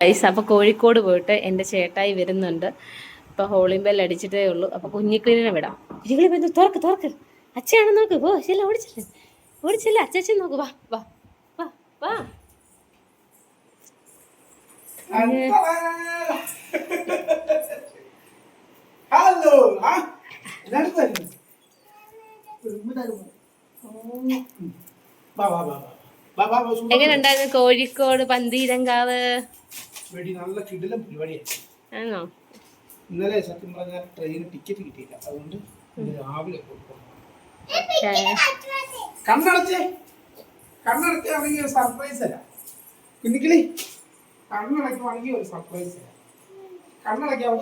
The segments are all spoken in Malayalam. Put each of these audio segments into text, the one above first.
പൈസ അപ്പോൾ കോഴിക്കോട് പോയിട്ട് എന്റെ ചേട്ടായി വരുന്നുണ്ട്. ഇപ്പോൾ ഹോളിംഗ് ബെൽ അടിച്ചിട്ടേ ഉള്ളൂ. അപ്പോൾ കുഞ്ഞിക്കുഞ്ഞിനെ വിടാം. കുഞ്ഞിക്കിളി പോയി തുറക്ക് തുറക്ക്. അച്ഛയാണ് നോക്ക്. പോ ചെല്ല ഓടിച്ചില്ല? ഓടിച്ചില്ല? അച്ഛൻ നോക്ക്. വാ വാ വാ വാ. ഹലോ വാ വാ വാ. എങ്ങനെ ഉണ്ടായിരുന്നു? കോഴിക്കോട് പന്തീരങ്കാവ്? നല്ല കിടിലം പരിപാടിയാണ് ആണോ? ഇന്നലെ സത്യം പറഞ്ഞാൽ ട്രെയിന് ടിക്കറ്റ് കിട്ടിയില്ല. അതുകൊണ്ട് രാവിലെ. കണ്ണടച്ചേ. കണ്ണടച്ചാണെങ്കിൽ ഒരു സർപ്രൈസ് അല്ല. കുഞ്ഞിക്കിളി കണ്ണടക്കുവാണെങ്കിൽ ഒരു സർപ്രൈസ് അല്ല. കണ്ണടക്കാവോ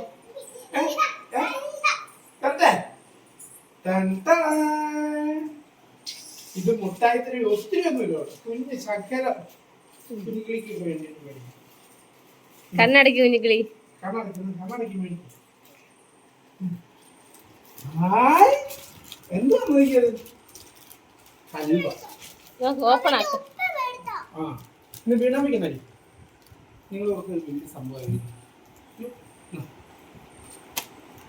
ഏ? ഏ? ഇത് മുട്ടായത്തിന് ഒത്തിരി ഒന്നുമില്ല. കുഞ്ഞ് ശർക്കര കുഞ്ഞിക്കിളിക്ക് വേണ്ടിയിട്ട് മേടിക്കും. കണ്ണടക്കി കുഞ്ഞിക്കിളി. കണ്ണടക്ക് കണ്ണടയ്ക്ക് മേടിക്കും ഹായ്. എന്താ നോക്കിയത്? ഹൽവ നോക്ക് ഓപ്പൺ ആക്ക. ആ ഇന്ന് നിങ്ങൾ ഓർക്ക് വലിയ സംഭവമായിരുന്നു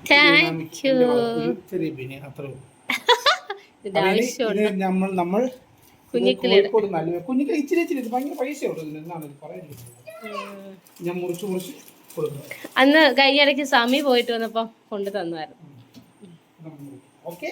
താങ്ക് യു ചെറിയ ബിനി അത്രേ ഉള്ളൂ. നമ്മൾ നമ്മൾ കുഞ്ഞിക്ക് കോഴിക്കോട് നല്ല കുഞ്ഞിക്കിളി ഇച്ചിരി ഇച്ചിരി ഭയങ്കര പൈസ. ഞാൻ മുറിച്ച് മുറിച്ച് അന്ന് കഴിഞ്ഞിടയ്ക്ക് സമി പോയിട്ട് വന്നപ്പോ കൊണ്ടു തന്നായിരുന്നു ഓക്കേ.